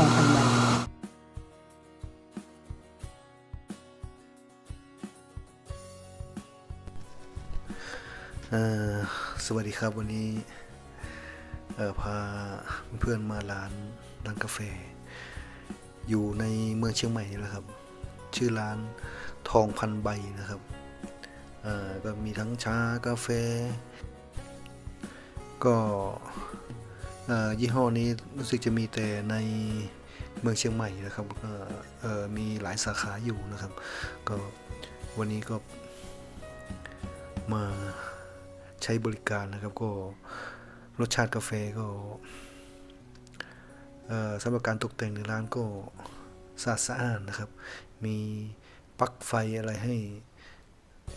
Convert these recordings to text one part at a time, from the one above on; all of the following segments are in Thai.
องพันใบเอ่สวัสดีครับวันนี้พาเพื่อนมาร้านร้านกาแฟ อยู่ในเมืองเชียงใหม่นี่แหละครับ ชื่อร้านทองพันใบนะครับก็มีทั้งชากาแฟ ก็เยี่ห้อนี้รู้สึกจะมีแต่ในเมืองเชียงใหม่นะครับก็มีหลายสาขาอยู่นะครับ ก็วันนี้ก็มาใช้บริการนะครับ ก็รสชาติกาแฟก็สำหรับการตกแต่งในร้านก็สะอาดสะอานนะครับ มีปลั๊กไฟอะไรให้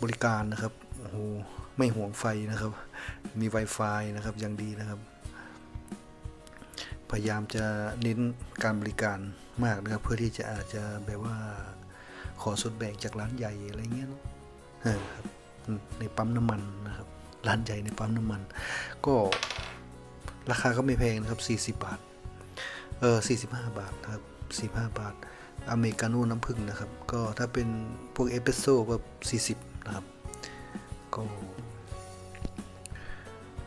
บริการนะครับโอ้โหไม่ห่วงไฟนะครับ มี Wi-Fi นะครับย่างดีนะครับ พยายามจะเน้นการบริการมากนะครับ เพื่อที่จะอาจจะแบบว่าขอส่วนแบ่งจากร้านใหญ่อะไรเงี้ยเนอะเอครับในปั๊มน้ำมันนะครับ ร้านใหญ่ในปั๊มน้ำมัน ก็ราคาก็ไม่แพงนะครับ 40 บาท เออ45 บาทนะครับ 45 บาท อเมริกาโน่น้ำผึ้งนะครับ ก็ถ้าเป็นพวกเอสเปรสโซ่ก็ 40 นะครับ ก็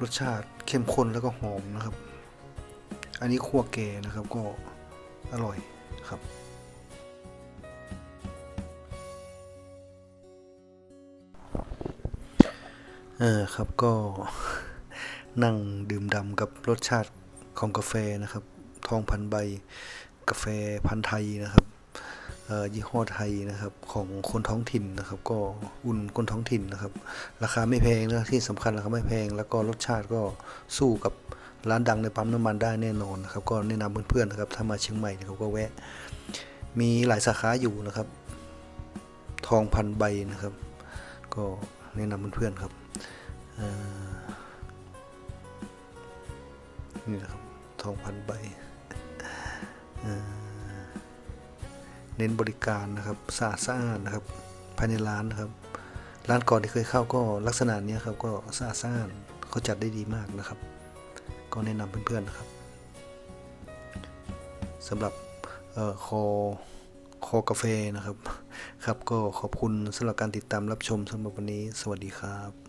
รสชาติเข้มข้นแล้วก็หอมนะครับ อันนี้คั่วแกนะครับก็อร่อยครับเออครับก็นั่งดื่มด่ำกับรสชาติของกาแฟนะครับ ทองพันใบกาแฟพันธุ์ไทยนะครับยี่ห้อไทยนะครับของคนท้องถิ่นนะครับ ก็อุ่นคนท้องถิ่นนะครับ ราคาไม่แพงนะที่สำคัญราคาไม่แพง แล้วก็รสชาติก็สู้กับ ร้านดังในปั๊มน้ำมันได้แน่นอนนะครับ ก็แนะนำเพื่อนๆนะครับ ถ้ามาเชียงใหม่นะครับก็แวะ มีหลายสาขาอยู่นะครับ ทองพันใบนะครับ ก็แนะนำเพื่อนๆครับนี่นะครับทองพันใบเเน้นบริการนะครับสะอาดสะอานนะครับภายในร้านนะครับ ร้านก่อนที่เคยเข้าก็ลักษณะนี้ครับก็สะอาดสะอานเขาจัดได้ดีมากนะครับ ก็แนะนำเพื่อนๆนะครับสำหรับออคอคอกาแฟนะครับ ครับก็ขอบคุณสำหรับการติดตามรับชมสำหรับวันนี้ สวัสดีครับ